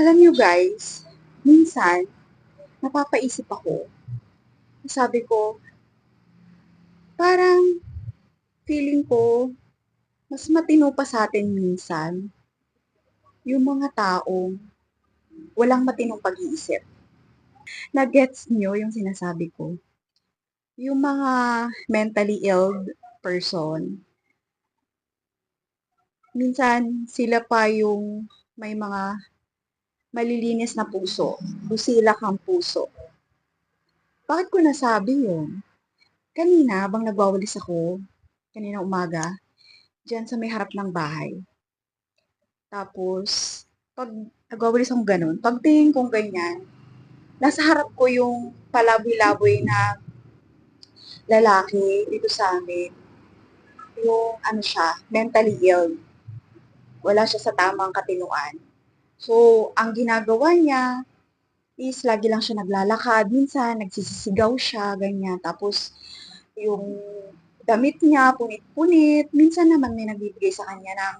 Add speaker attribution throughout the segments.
Speaker 1: Alam niyo guys, minsan, napapaisip ako. Sabi ko, parang feeling ko, mas matino pa sa atin minsan yung mga taong walang matinong pag-iisip. Na-gets niyo yung sinasabi ko? Yung mga mentally ill person, minsan sila pa yung may mga malilinis na puso, busilak ang puso. Bakit ko nasabi yun? Kanina, habang nagwawalis ako, kanina umaga, dyan sa may harap ng bahay. Tapos, pag nagwawalis akong ganun, pagtingin kong ganyan, nasa harap ko yung palaboy-laboy na lalaki dito sa amin. Yung, ano siya, mentally ill. Wala siya sa tamang katinuan. So, ang ginagawa niya is lagi lang siya naglalakad. Minsan, nagsisisigaw siya, ganyan. Tapos, yung damit niya, punit-punit. Minsan naman may nagbibigay sa kanya ng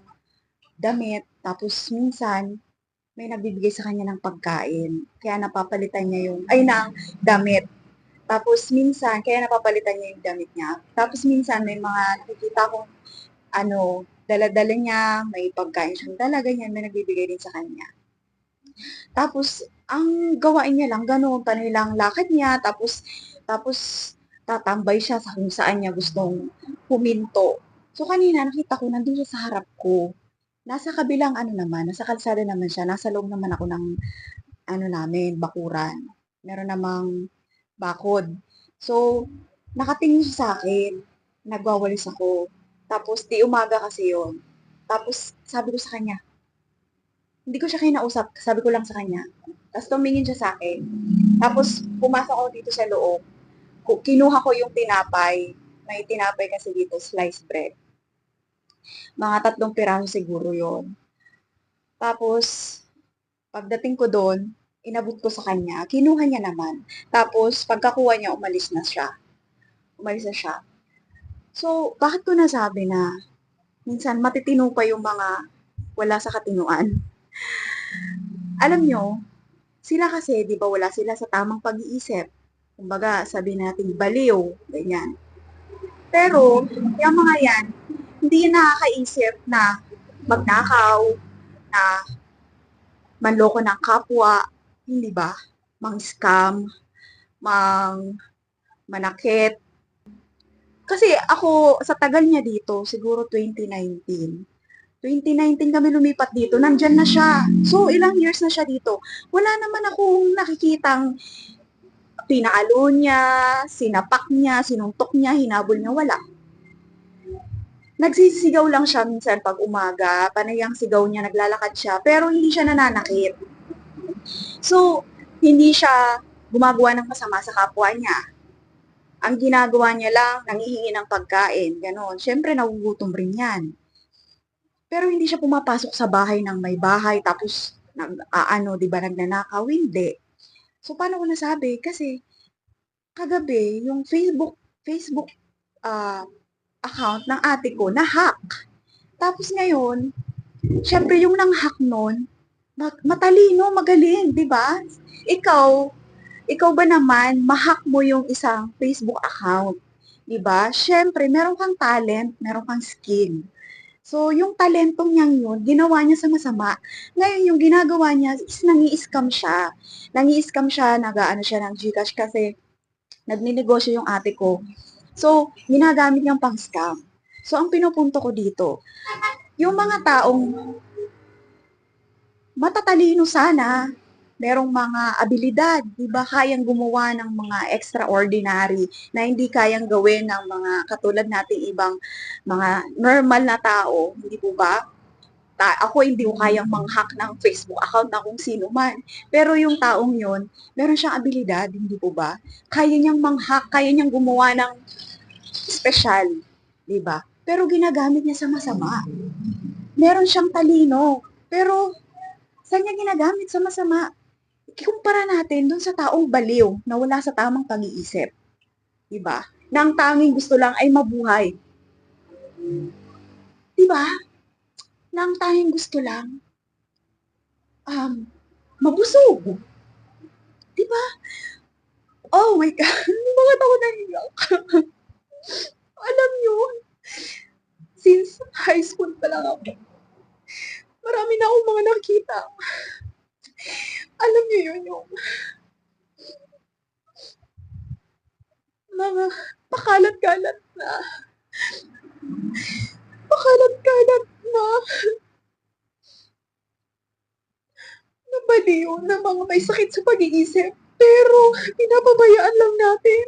Speaker 1: damit. Tapos, minsan, may nagbibigay sa kanya ng pagkain. Kaya napapalitan niya yung, ay, ng damit. Tapos, minsan, kaya napapalitan niya yung damit niya. Tapos, minsan, may mga nakikita kong, ano, dala-dala niya, may pagkain siyang dala, ganyan, may nagbibigay din sa kanya. Tapos, ang gawain niya lang, ganun, panay lang lakad niya, tapos, tapos, tatambay siya sa kung saan niya gustong huminto. So, kanina, nakita ko, nandun siya sa harap ko. Nasa kabilang, ano naman, nasa kalsada naman siya, nasa loob naman ako ng, ano namin, bakuran. Meron namang bakod. So, nakatingin siya sa akin. Nagwawalis ako. Tapos, di umaga kasi yon Tapos, sabi ko sa kanya, hindi ko siya kinausap, sabi ko lang sa kanya. Tapos, tumingin siya sa akin. Tapos, pumasok ako dito sa loob. Kinuha ko yung tinapay. May tinapay kasi dito, sliced bread. Mga tatlong piraso siguro yon Tapos, pagdating ko doon, inabot ko sa kanya. Kinuha niya naman. Tapos, pagkakuha niya, umalis na siya. Umalis na siya. So, bakit ko nasabi na minsan matitino pa yung mga wala sa katinuan? Alam nyo, sila kasi, di ba, wala sila sa tamang pag-iisip. Kumbaga, sabi natin, baliw, ganyan. Pero, yung mga yan, hindi nakakaisip na magnakaw, na manloko ng kapwa, hindi ba? Mang scam, mang manakit, kasi ako, sa tagal niya dito, siguro 2019, 2019 kami lumipat dito, nandyan na siya. So, ilang years na siya dito. Wala naman akong nakikitang pinaalo niya, sinapak niya, sinuntok niya, hinabol niya, wala. Nagsisigaw lang siya minsan pag umaga, panayang sigaw niya, naglalakad siya, pero hindi siya nananakit. So, hindi siya gumagawa ng masama sa kapwa niya ang ginagawa niya lang, nangihingi ng pagkain, gano'n. Siyempre, nagugutom rin yan. Pero hindi siya pumapasok sa bahay ng may bahay, tapos, nag, uh, ano, di ba, nagnanakaw, hindi. So, paano ko nasabi? Kasi, kagabi, yung Facebook, Facebook, uh, account ng ate ko, na-hack. Tapos ngayon, syempre yung nang-hack nun, matalino, magaling, di ba? Ikaw, ikaw ba naman, mahak mo yung isang Facebook account. 'di ba? Syempre, meron kang talent, meron kang skill. So, yung talentong niyang yun, ginawa niya sa masama. Ngayon, yung ginagawa niya is nangi-scam siya. Nangi-scam siya, nag-ano siya ng Gcash kasi nagninegosyo yung ate ko. So, ginagamit niyang pang-scam. So, ang pinupunto ko dito, yung mga taong matatalino sana, merong mga abilidad, di ba, kayang gumawa ng mga extraordinary na hindi kayang gawin ng mga katulad nating ibang mga normal na tao, hindi po ba? Ta ako hindi ko kayang manghack ng Facebook account na kung sino man. Pero yung taong yon, meron siyang abilidad, hindi po ba? Kaya niyang manghack, kaya niyang gumawa ng special, di ba? Pero ginagamit niya sa masama. Meron siyang talino, pero saan niya ginagamit sa masama? Ikumpara natin dun sa taong baliw na wala sa tamang pag-iisip. Diba? Na ang tanging gusto lang ay mabuhay. Diba? Na ang tanging gusto lang um, mabusog. 'Di ba? Oh my God, bakit ako naiiyak? Alam niyo, since high school pa lang ako, marami na akong mga nakita. Alam niyo yun, yung mga pakalat-kalat na pakalat-kalat na na baliw na mga may sakit sa pag-iisip. Pero pinapabayaan lang natin.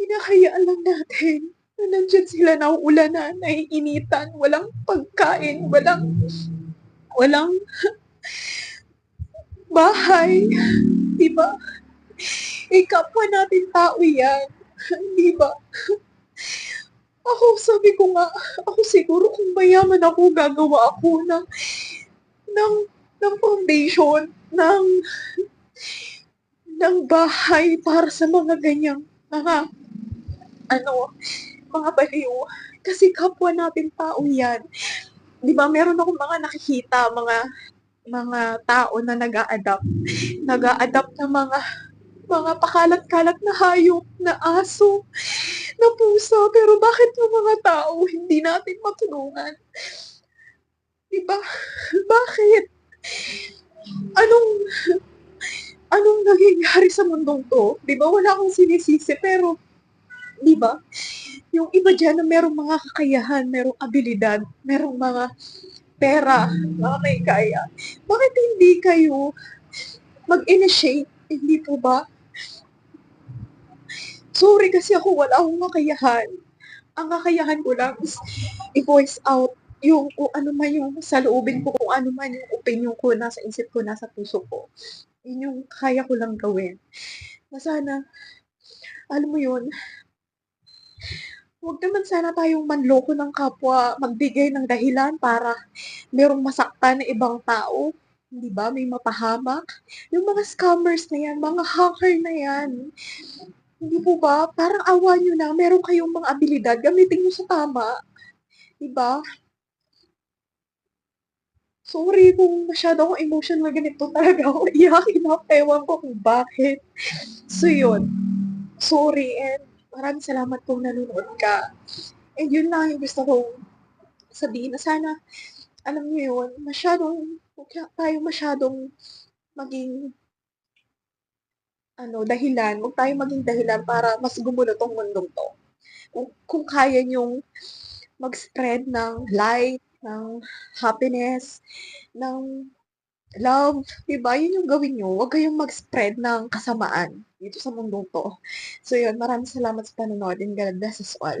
Speaker 1: Hinahayaan lang natin na nandiyan sila nauulanan, naiinitan, walang pagkain, walang walang bahay, 'di ba? Eh, kapwa natin tao 'yan, 'di ba? Ako sabi ko nga, ako siguro kung mayaman ako gagawa ako ng ng ng foundation, ng ng bahay para sa mga ganyang mga ano, mga baliw. Kasi kapwa natin tao 'yan. 'Di ba meron akong mga nakikita, mga mga tao na nag-a-adopt, nag-a-adopt ng mga mga pakalat-kalat na hayop, na aso, na pusa, pero bakit yung mga tao hindi natin matulungan? 'Di ba? Bakit? Anong anong nangyayari sa mundong 'to? 'Di ba wala akong sinisisi pero 'di ba, yung iba diyan na merong mga kakayahan, merong abilidad, merong mga pera, mga may kaya, bakit hindi kayo mag-initiate, hindi po ba? Sorry kasi ako wala akong kakayahan. Ang kakayahan ko lang is i-voice out yung kung ano man yung saloobin ko, kung ano man yung opinyon ko, nasa isip ko, nasa puso ko. Yun yung kaya ko lang gawin. Na sana, alam mo yun, Huwag naman sana tayong manloko ng kapwa, magbigay ng dahilan para merong masaktan na ibang tao, 'di ba, may mapahamak. Yung mga scammers na 'yan, mga hacker na 'yan, hindi po ba, parang awa niyo na, meron kayong mga abilidad, gamitin niyo sa tama, 'di ba? Sorry kung masyado akong emotional, ganito talaga ako iyakin ako, ewan ko kung bakit. So yun, sorry and maraming salamat kung nanonood ka. And yun lang yung gusto kong sabihin na sana, alam niyo yun, masyadong, huwag tayo masyadong maging ano, dahilan, huwag tayong maging dahilan para mas gumulo 'tong mundong 'to. Kung kung kaya niyong mag-spread ng light, ng happiness, ng love, diba? Yun yung gawin nyo. Huwag kayong mag-spread ng kasamaan dito sa mundong to. So yun, maraming salamat sa panonood and God bless us all.